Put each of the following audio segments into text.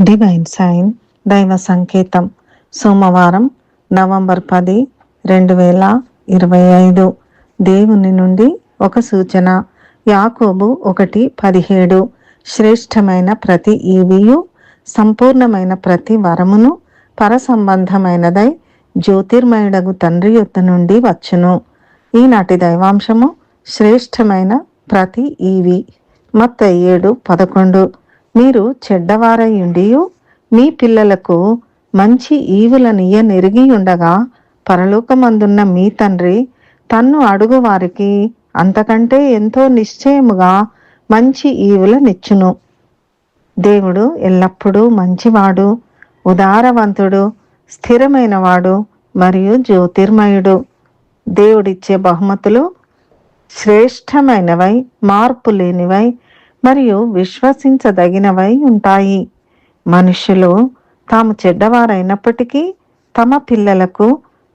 Divine sign దైవ సంకేతం. సోమవారం నవంబర్ పది రెండు వేల ఇరవై ఐదు. దేవుని నుండి ఒక సూచన. యాకోబు ఒకటి పదిహేడు. శ్రేష్టమైన ప్రతి ఈవియు సంపూర్ణమైన ప్రతి వరమును పరసంబంధమైనదై జ్యోతిర్మయుడగు తండ్రి యొద్ద నుండి వచ్చును. ఈనాటి దైవాంశము శ్రేష్టమైన ప్రతి ఈవి. మత్త ఏడు పదకొండు. మీరు చెడ్డవారయుండియు మీ పిల్లలకు మంచి ఈవులనియ నెరిగి ఉండగా పరలోకమందున్న మీ తండ్రి తన్ను అడుగు వారికి అంతకంటే ఎంతో నిశ్చయముగా మంచి ఈవులనిచ్చును. దేవుడు ఎల్లప్పుడూ మంచివాడు ఉదారవంతుడు స్థిరమైనవాడు మరియు జ్యోతిర్మయుడు. దేవుడిచ్చే బహుమతులు శ్రేష్టమైనవై మార్పు లేనివై మరియు విశ్వసించదగినవై ఉంటాయి. మనుషులు తాము చెడ్డవారైనప్పటికీ తమ పిల్లలకు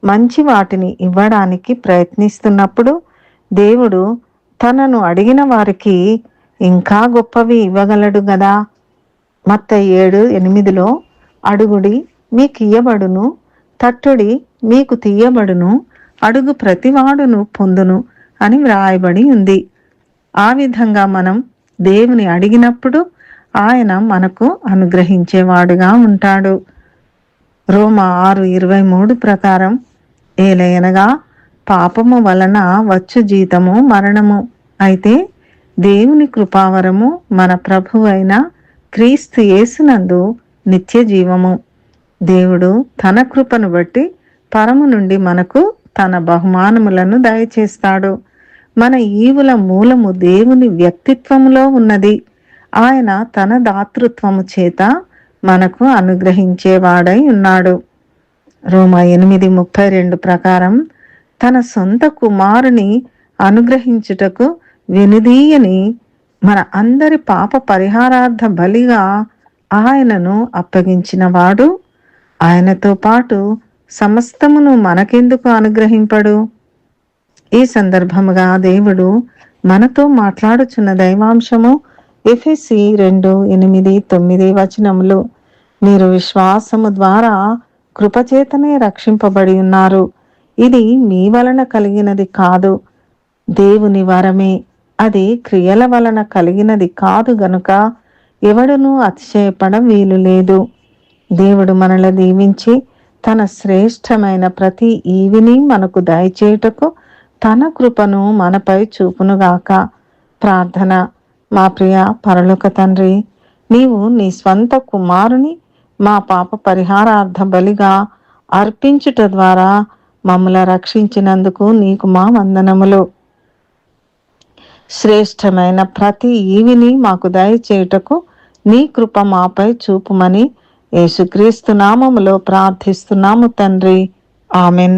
మంచి వాటిని ఇవ్వడానికి ప్రయత్నిస్తున్నప్పుడు దేవుడు తనను అడిగిన వారికి ఇంకా గొప్పవి ఇవ్వగలడు గదా? మత్త ఏడు ఎనిమిదిలో అడుగుడి మీకు ఇయ్యబడును తట్టుడి మీకు తీయబడును అడుగు ప్రతివాడును పొందును అని వ్రాయబడి ఉంది. ఆ విధంగా మనం దేవుని అడిగినప్పుడు ఆయన మనకు అనుగ్రహించేవాడుగా ఉంటాడు. రోమ ఆరు ఇరవై మూడు ప్రకారం ఏలయనగా పాపము వలన వచ్చు జీతము మరణము. అయితే దేవుని కృపావరము మన ప్రభువైన క్రీస్తు యేసునందు నిత్య జీవము. దేవుడు తన కృపను బట్టి పరము నుండి మనకు తన బహుమానములను దయచేస్తాడు. మన ఈవుల మూలము దేవుని వ్యక్తిత్వములో ఉన్నది. ఆయన తన దాతృత్వము చేత మనకు అనుగ్రహించేవాడై ఉన్నాడు. రోమ ఎనిమిది ముప్పై రెండు ప్రకారం తన సొంత కుమారుని అనుగ్రహించుటకు వెనుదీయని మన అందరి పాప పరిహారార్థ బలిగా ఆయనను అప్పగించినవాడు. ఆయనతో పాటు సమస్తమును మనకెందుకు అనుగ్రహింపడు? ఈ సందర్భముగా దేవుడు మనతో మాట్లాడుచున్న దైవాంశము ఎఫెసి రెండు ఎనిమిది తొమ్మిది వచనములు. మీరు విశ్వాసము ద్వారా కృపచేతనే రక్షింపబడి ఉన్నారు. ఇది మీ వలన కలిగినది కాదు. దేవుని వరమే. అది క్రియల వలన కలిగినది కాదు గనుక ఎవడునూ అతిశయపడం వీలు లేదు. దేవుడు మనల దీవించి తన శ్రేష్టమైన ప్రతి ఈవిని మనకు దయచేయుటకు తన కృపను మనపై చూపునుగాక. ప్రార్థన. మా ప్రియ పరలోక తండ్రి నీవు నీ స్వంత కుమారుని మా పాప పరిహారార్థ బలిగా అర్పించుట ద్వారా మమ్మల రక్షించినందుకు నీకు మా వందనములు. శ్రేష్టమైన ప్రతి ఈవిని మాకు దయచేయుటకు నీ కృప మాపై చూపుమని యేసుక్రీస్తు నామములో ప్రార్థిస్తున్నాము తండ్రి. ఆమెన్.